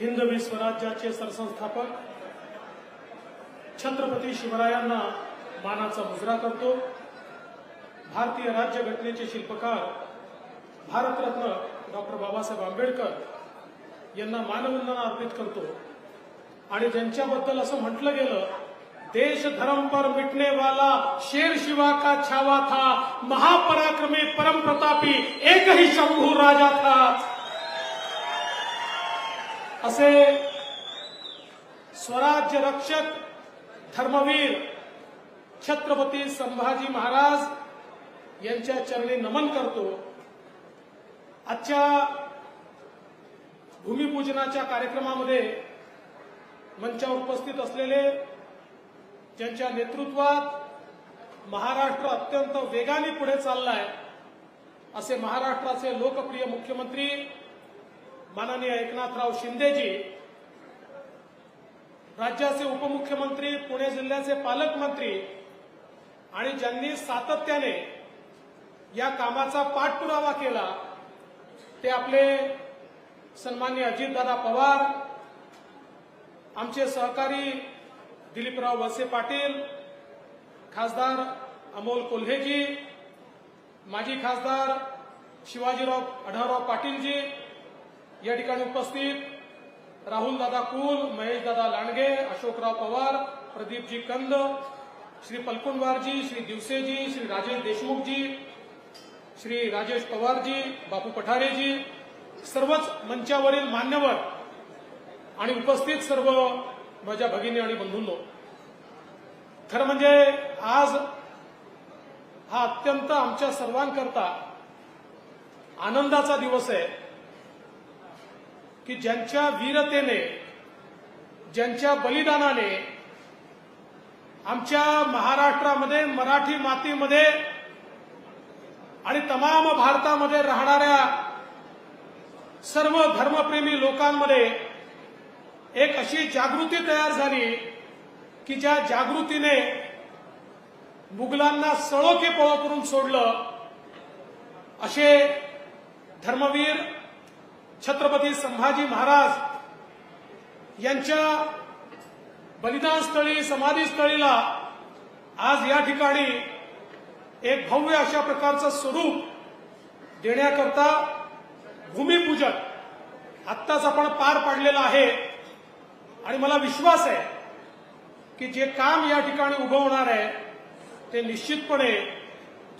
हिंदवी स्वराज्याचे सरसंस्थापक छत्रपती शिवरायांना मानाचा मुजरा करतो. भारतीय राज्यघटनेचे शिल्पकार भारतरत्न डॉक्टर बाबासाहेब आंबेडकर यांना मानवंदना अर्पित करतो. आणि ज्यांच्याबद्दल असं म्हटलं गेलं देश धर्म पर मिटने वाला शेर शिवा का छावा था महापराक्रमी परम प्रतापी एक ही शंभू राजा था. असे स्वराज्य रक्षक धर्मवीर छत्रपती संभाजी महाराज यांच्या चरणी नमन करतो. आजच्या भूमिपूजनाच्या कार्यक्रमामध्ये मंचावर उपस्थित असलेले ज्यांच्या नेतृत्वात महाराष्ट्र अत्यंत वेगाने पुढे चाललाय असे महाराष्ट्राचे लोकप्रिय मुख्यमंत्री माननीय एकनाथराव शिंदेजी राज्याचे उपमुख्यमंत्री पुणे जिल्ह्याचे पालकमंत्री आणि ज्यांनी सातत्याने या कामाचा पाठपुरावा केला ते आपले सन्मान्य अजितदादा पवार आमचे सहकारी दिलीपराव वसे पाटील खासदार अमोल कोल्हेजी माजी खासदार शिवाजीराव आढळराव पाटीलजी या ठिकाणी उपस्थित राहुल दादा कुल महेश दादा लांडगे अशोकराव पवार प्रदीपजी कंद श्री पलकुंडवारजी श्री दिवसेजी श्री राजेश देशमुखजी श्री राजेश पवारजी बापू पठारेजी सर्वच मंचावरील मान्यवर आणि उपस्थित सर्व माझ्या भगिनी आणि बंधूंनो. खरं म्हणजे आज हा अत्यंत आमच्या सर्वांकरता आनंदाचा दिवस आहे. की ज्यांच्या वीरतेने ज्यांच्या बलिदानाने आमच्या महाराष्ट्रामध्ये मराठी मातीमध्ये आणि तमाम भारतामध्ये राहणाऱ्या सर्व धर्मप्रेमी लोकांमध्ये एक अशी जागृती तयार झाली की ज्या जागृतीने मुघलांना सळोके पळो करून सोडलं असे धर्मवीर छत्रपती संभाजी महाराज यांच्या बलिदानस्थळी समाधीस्थळीला आज या ठिकाणी एक भव्य अशा प्रकारचं स्वरूप देण्याकरता भूमिपूजन आत्ताच आपण पार पाडलेलं आहे. आणि मला विश्वास आहे की जे काम या ठिकाणी उभं होणार आहे ते निश्चितपणे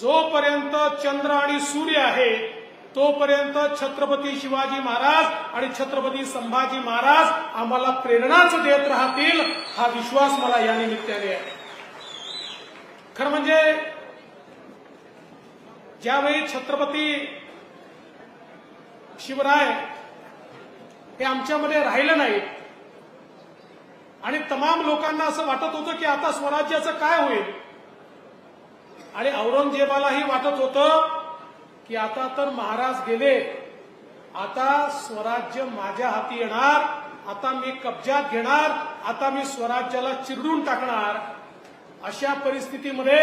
जोपर्यंत चंद्र आणि सूर्य आहे तोपर्यंत छत्रपती शिवाजी महाराज आणि छत्रपती संभाजी महाराज आम्हाला प्रेरणाच देत राहतील हा विश्वास मला या निमित्ताने आहे. खरं म्हणजे ज्यावेळी छत्रपती शिवराय हे आमच्यामध्ये राहिलं नाही आणि तमाम लोकांना असं वाटत होतं की आता स्वराज्याचं काय होईल आणि औरंगजेबालाही वाटत होतं की आता तर महाराज गेले. आता स्वराज्य माझ्या हाती येणार आता मी कब्जात घेणार आता मी स्वराज्याला चिरडून टाकणार. अशा परिस्थितीमध्ये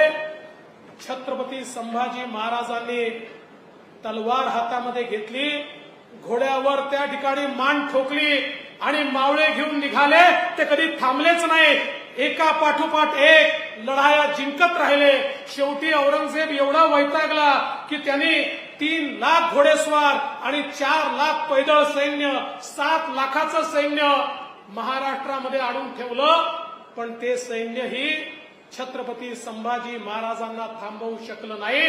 छत्रपती संभाजी महाराजांनी तलवार हातामध्ये घेतली घोड्यावर त्या ठिकाणी मान ठोकली आणि मावळे घेऊन निघाले. ते कधी थांबलेच नाही. एका पाठोपाठ एक लढाया जिंकत राहिले. शेवटी औरंगजेब एवढा वैतागला की त्यांनी तीन लाख घोडेस्वार आणि चार लाख पैदळ सैन्य सात लाखाचं सैन्य महाराष्ट्रामध्ये आणून ठेवलं. पण ते सैन्यही छत्रपती संभाजी महाराजांना थांबवू शकलं नाही.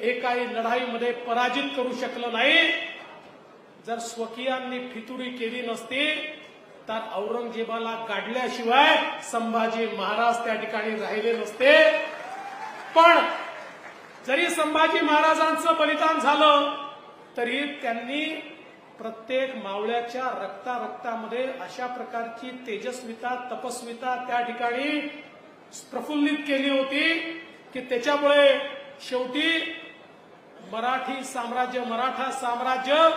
एकाही लढाईमध्ये पराजित करू शकलं नाही. जर स्वकीयांनी फितुरी केली नसती तर औरंगजेबाला काढल्याशिवाय संभाजी महाराज त्या ठिकाणी राहिले नसते. पण जरी संभाजी महाराजांचं बलिदान झालं तरी त्यांनी प्रत्येक मावळ्याच्या रक्ता रक्तामध्ये अशा प्रकारची तेजस्विता तपस्विता त्या ठिकाणी प्रफुल्लित केली होती की त्याच्यामुळे शेवटी मराठी साम्राज्य मराठा साम्राज्य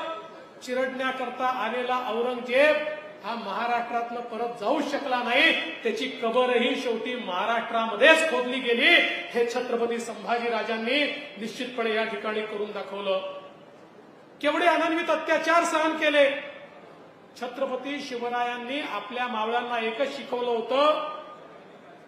चिरडण्याकरता आलेला औरंगजेब हा महाराष्ट्रातनं परत जाऊ शकला नाही. त्याची कबरही शेवटी महाराष्ट्रामध्येच खोदली गेली. हे छत्रपती संभाजी राजांनी निश्चितपणे या ठिकाणी करून दाखवलं. केवढे अनन्वित अत्याचार सहन केले. छत्रपती शिवरायांनी आपल्या मावळ्यांना एकच शिकवलं होतं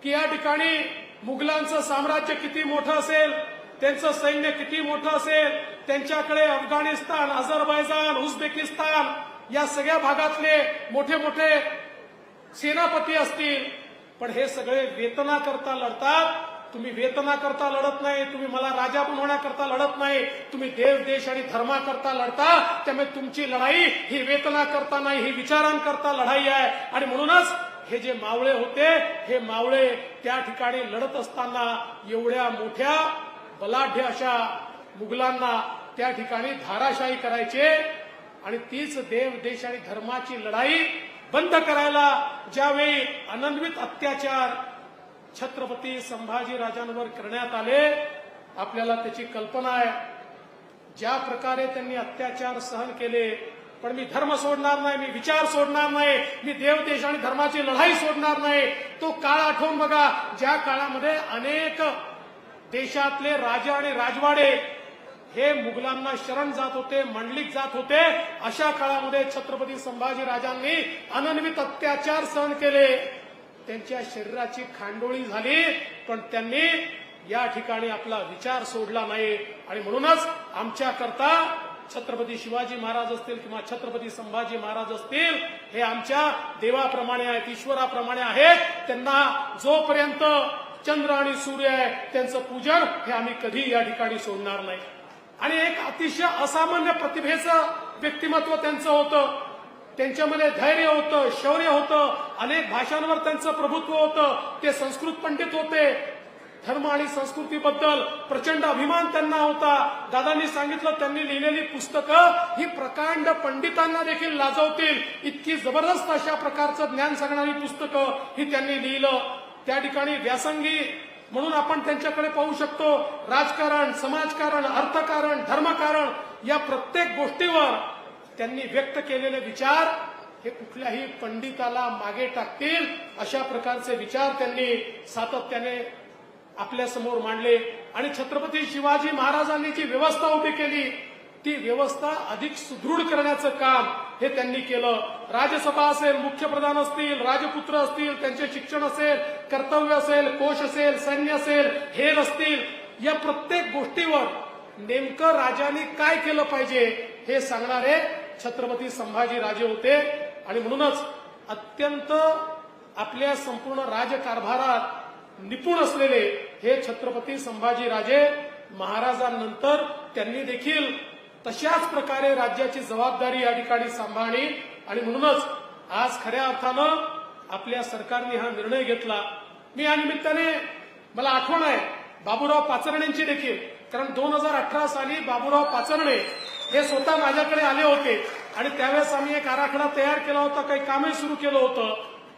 की या ठिकाणी मुघलांचं साम्राज्य किती मोठं असेल त्यांचं सैन्य किती मोठं असेल त्यांच्याकडे अफगाणिस्तान अझरबैजान उझबेकिस्तान या सगळ्या भागातले मोठे मोठे सेनापती असतील. पण हे सगळे वेतनाकरता लढतात. तुम्ही वेतनाकरता लढत नाही. तुम्ही मला राजा बनवण्याकरता लढत नाही. तुम्ही देव देश आणि धर्माकरता लढता. त्यामुळे तुमची लढाई ही वेतनाकरता नाही ही विचारांकरता लढाई आहे. आणि म्हणूनच हे जे मावळे होते हे मावळे त्या ठिकाणी लढत असताना एवढ्या मोठ्या बलाढ्य अशा मुघलांना त्या ठिकाणी धाराशाही करायचे. आणि तीच देव देश आणि धर्माची लढाई बंद करायला ज्यावेळी अनन्वित अत्याचार छत्रपती संभाजी राजांवर करण्यात आले आपल्याला त्याची कल्पना आहे. ज्या प्रकारे त्यांनी अत्याचार सहन केले पण मी धर्म सोडणार नाही मी विचार सोडणार नाही मी देव देश आणि धर्माची लढाई सोडणार नाही. तो काळ आठवून बघा ज्या काळामध्ये अनेक देशातले राजा आणि राजवाडे हे मुघलांना शरण जात होते मंडलिक जात होते. अशा काळामध्ये छत्रपती संभाजी राजांनी अनन्वित अत्याचार सहन केले. त्यांच्या शरीराची खांडोळी झाली पण त्यांनी या ठिकाणी आपला विचार सोडला नाही. आणि म्हणूनच आमच्याकरता छत्रपती शिवाजी महाराज असतील किंवा छत्रपती संभाजी महाराज असतील हे आमच्या देवाप्रमाणे आहेत ईश्वराप्रमाणे आहेत. त्यांना जोपर्यंत चंद्र आणि सूर्य आहे त्यांचं पूजन हे आम्ही कधी या ठिकाणी सोडणार नाही. आणि एक अतिशय असामान्य प्रतिभेचं व्यक्तिमत्व त्यांचं होतं. त्यांच्यामध्ये धैर्य होतं शौर्य होतं अनेक भाषांवर त्यांचं प्रभुत्व होतं. ते संस्कृत पंडित होते. धर्म आणि संस्कृतीबद्दल प्रचंड अभिमान त्यांना होता. दादांनी सांगितलं त्यांनी लिहिलेली पुस्तकं ही प्रकांड पंडितांना देखील लाजवतील. इतकी जबरदस्त अशा प्रकारचं ज्ञान सांगणारी पुस्तकं ही त्यांनी लिहिलं. त्या ठिकाणी व्यासंगी म्हणून आपण त्यांच्याकडे पाहू शकतो राजकारण समाजकारण अर्थकारण धर्मकारण या प्रत्येक गोष्टीवर त्यांनी व्यक्त केलेले विचार हे कुठल्याही पंडिताला मागे टाकतील अशा प्रकारचे विचार त्यांनी सातत्याने आपल्यासमोर मांडले. आणि छत्रपती शिवाजी महाराजांनी जी व्यवस्था उभी केली ती व्यवस्था अधिक सुदृढ करण्याचं काम हे त्यांनी केलं. राज्यसभा असेल मुख्यप्रधान असतील राजपुत्र असतील त्यांचे शिक्षण असेल कर्तव्य असेल कोश असेल सैन्य असेल हे असतील या प्रत्येक गोष्टीवर नेमकं राजाने काय केलं पाहिजे हे सांगणारे छत्रपती संभाजी राजे होते. आणि म्हणूनच अत्यंत आपल्या संपूर्ण राजकारभारात निपुण असलेले हे छत्रपती संभाजी राजे महाराजांनंतर त्यांनी देखील तशाच प्रकारे राज्याची जबाबदारी या ठिकाणी सांभाळली. आणि म्हणूनच आज खऱ्या अर्थानं आपल्या सरकारने हा निर्णय घेतला. मी या निमित्ताने मला आठवण आहे बाबूराव पाचरणेंची देखील. कारण दोन हजार अठरा साली बाबूराव पाचरणे हे स्वतः माझ्याकडे आले होते. आणि त्यावेळेस आम्ही एक आराखडा तयार केला होता काही कामही सुरू केलं होतं.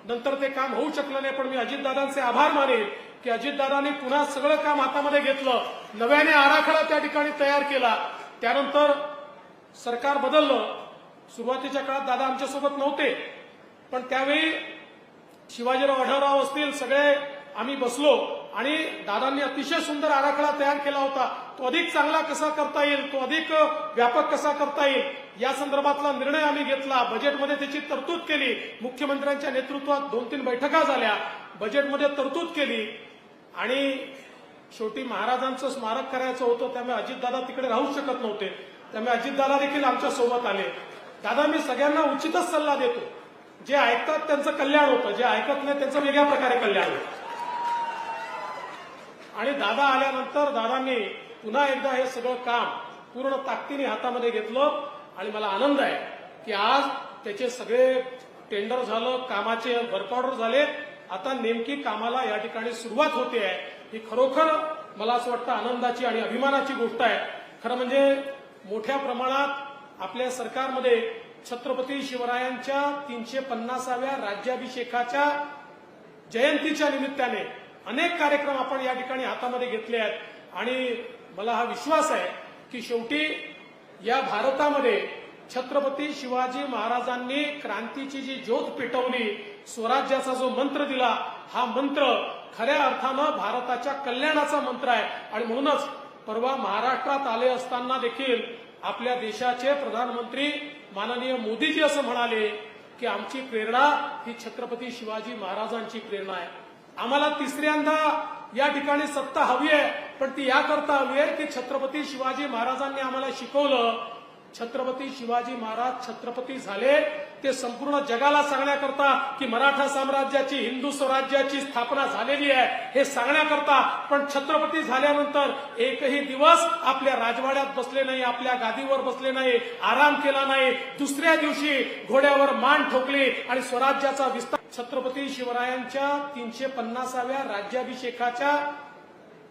नंतर ते काम होऊ शकलं नाही पण मी अजितदादांचे आभार मानेन की अजितदादांनी पुन्हा सगळं काम हातामध्ये घेतलं. नव्याने आराखडा त्या ठिकाणी तयार केला. त्यानंतर सरकार बदललं. सुरुवातीच्या काळात दादा आमच्यासोबत नव्हते. पण त्यावेळी शिवाजीराव आढळराव असतील सगळे आम्ही बसलो आणि दादांनी अतिशय सुंदर आराखडा तयार केला होता. तो अधिक चांगला कसा करता येईल तो अधिक व्यापक कसा करता येईल या संदर्भातला निर्णय आम्ही घेतला. बजेटमध्ये त्याची तरतूद केली. मुख्यमंत्र्यांच्या नेतृत्वात दोन तीन बैठका झाल्या. बजेटमध्ये तरतूद केली. आणि शेवटी महाराजांचं स्मारक करायचं होतं त्यामुळे अजितदादा तिकडे राहू शकत नव्हते. त्यामुळे अजितदादा देखील आमच्यासोबत आले. दादा मी सगळ्यांना उचितच सल्ला देतो. जे ऐकतात त्यांचं कल्याण होतं जे ऐकत नाही त्यांचं वेगळ्या प्रकारे कल्याण होतं. आणि दादा आल्यानंतर दादांनी पुन्हा एकदा हे सगळं काम पूर्ण ताकदीने हातामध्ये घेतलं आणि मला आनंद आहे की आज त्याचे सगळे टेंडर झालं कामाचे वर्क ऑर्डर झाले. आता नेमकी कामाला या ठिकाणी सुरुवात होते आहे. ही खरोखर मला असं वाटतं आनंदाची आणि अभिमानाची गोष्ट आहे. खरं म्हणजे मोठ्या प्रमाणात आपल्या सरकारमध्ये छत्रपती शिवरायांच्या तीनशे पन्नासाव्या राज्याभिषेकाच्या जयंतीच्या निमित्ताने अनेक कार्यक्रम आपण या ठिकाणी हातामध्ये घेतले आहेत. आणि मला हा विश्वास आहे की शेवटी या भारतामध्ये छत्रपती शिवाजी महाराजांनी क्रांतीची जी ज्योत पेटवली स्वराज्याचा जो मंत्र दिला हा मंत्र खऱ्या अर्थानं भारताच्या कल्याणाचा मंत्र आहे. आणि म्हणूनच परवा महाराष्ट्रात आले असताना देखील आपल्या देशाचे प्रधानमंत्री माननीय मोदीजी असं म्हणाले की आमची प्रेरणा ही छत्रपती शिवाजी महाराजांची प्रेरणा आहे. आम्हाला तिसऱ्यांदा या ठिकाणी सत्ता हवी आहे पण ती याकरता हवी आहे की छत्रपती शिवाजी महाराजांनी आम्हाला शिकवलं छत्रपती शिवाजी महाराज छत्रपती झाले ते संपूर्ण जगाला सांगण्याकरता की मराठा साम्राज्याची हिंदू स्वराज्याची स्थापना झालेली आहे हे सांगण्याकरता. पण छत्रपती झाल्यानंतर एकही दिवस आपल्या राजवाड्यात बसले नाही आपल्या गादीवर बसले नाही आराम केला नाही. दुसऱ्या दिवशी घोड्यावर मान ठोकली आणि स्वराज्याचा विस्तार छत्रपती शिवरायांच्या तीनशे पन्नासाव्या राज्याभिषेकाच्या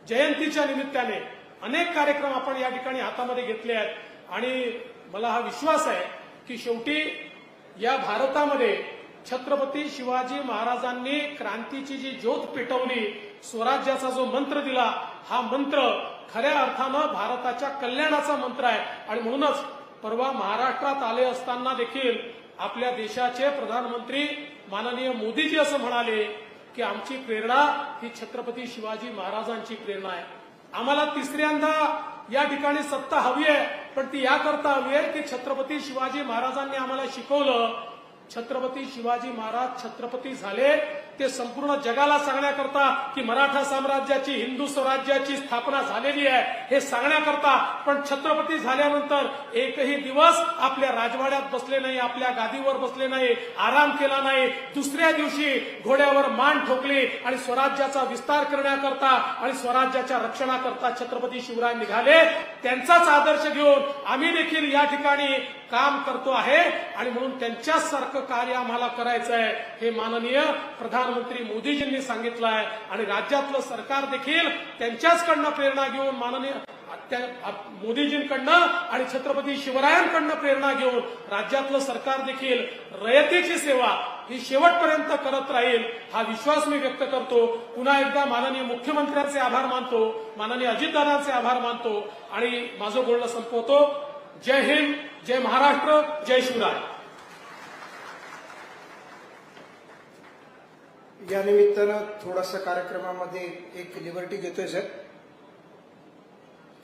जयंतीच्या निमित्ताने अनेक कार्यक्रम आपण या ठिकाणी हातामध्ये घेतले आहेत. आणि मला हा विश्वास आहे की शेवटी या भारतामध्ये छत्रपती शिवाजी महाराजांनी क्रांतीची जी ज्योत पेटवली स्वराज्याचा जो मंत्र दिला हा मंत्र खऱ्या अर्थानं भारताच्या कल्याणाचा मंत्र आहे. आणि म्हणूनच परवा महाराष्ट्रात आले असताना देखील आपल्या देशाचे प्रधानमंत्री माननीय मोदीजी असं म्हणाले की आमची प्रेरणा ही छत्रपती शिवाजी महाराजांची प्रेरणा आहे. आम्हाला तिसऱ्यांदा या ठिकाणी सत्ता हवी आहे पण ती याकरता हवी आहे की छत्रपती शिवाजी महाराजांनी आम्हाला शिकवलं छत्रपती शिवाजी महाराज छत्रपती झाले ते संपूर्ण जगाला सांगण्याकरता की मराठा साम्राज्याची हिंदू स्वराज्याची स्थापना झालेली आहे हे सांगण्याकरता. पण छत्रपती झाल्यानंतर एकही दिवस आपल्या राजवाड्यात बसले नाही आपल्या गादीवर बसले नाही आराम केला नाही. दुसऱ्या दिवशी घोड्यावर मान ठोकली आणि स्वराज्याचा विस्तार करण्याकरता आणि स्वराज्याच्या रक्षणाकरता छत्रपती शिवराय निघाले. त्यांचाच आदर्श घेऊन आम्ही देखील या ठिकाणी काम करतो आहे आणि म्हणून त्यांच्यासारखं कार्य आम्हाला करायचं आहे हे माननीय प्रधानमंत्री मोदीजींनी सांगितलं आहे. आणि राज्यातलं सरकार देखील त्यांच्याचकडनं प्रेरणा घेऊन माननीय मोदीजींकडनं आणि छत्रपती शिवरायांकडनं प्रेरणा घेऊन राज्यातलं सरकार देखील रयतेची सेवा ही शेवटपर्यंत करत राहील हा विश्वास मी व्यक्त करतो. पुन्हा एकदा माननीय मुख्यमंत्र्यांचे आभार मानतो माननीय अजितदादांचे आभार मानतो. आणि माझं बोलणं संपवतो. जय हिंद जय महाराष्ट्र जय शिवराय. या निमित्तानं थोडासा कार्यक्रमामध्ये एक लिबर्टी घेतोय सर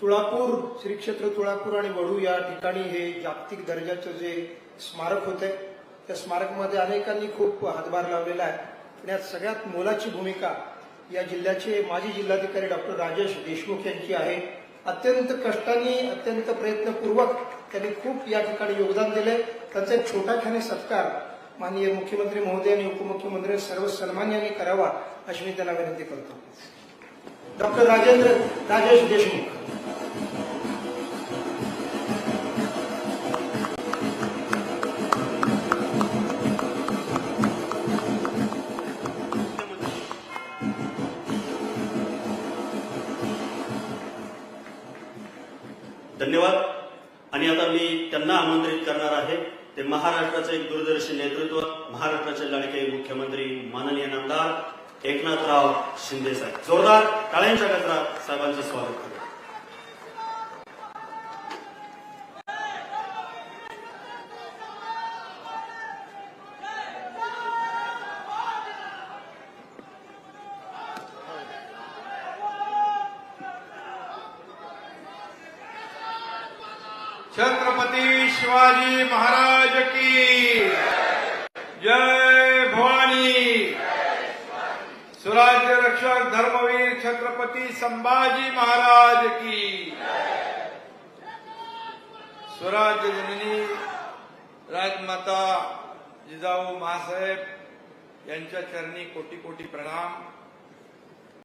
तुळापूर श्री क्षेत्र तुळापूर आणि वडू या ठिकाणी हे जागतिक दर्जाचं जे स्मारक होते त्या स्मारकमध्ये अनेकांनी खूप हातभार लावलेला आहे. पण यात सगळ्यात मोलाची भूमिका या जिल्ह्याचे माजी जिल्हाधिकारी डॉक्टर राजेश देशमुख यांची आहे. अत्यंत कष्टाने अत्यंत प्रयत्नपूर्वक त्यांनी खूप या ठिकाणी योगदान दिले. त्यांचा एक छोटाखाने सत्कार माननीय मुख्यमंत्री महोदय आणि उपमुख्यमंत्री सर्व सन्मान्यांनी करावा अशी मी त्यांना विनंती करतो. डॉक्टर राजेंद्र राजेश देशमुख. आमंत्रित करणार आहे. ते महाराष्ट्राचे एक दूरदर्शी नेतृत्व महाराष्ट्राचे लाडके मुख्यमंत्री माननीय नामदार एकनाथराव शिंदे साहेब. जोरदार टाळ्यांच्या गजरात साहेबांचं स्वागत करतो छत्रपती शिवाजी महाराज की। जय भवानी। स्वराज्य रक्षक धर्मवीर छत्रपती संभाजी महाराज की। स्वराज्य जननी राजमाता जिजाऊ महासाहेब यांच्या चरणी कोटी कोटी प्रणाम।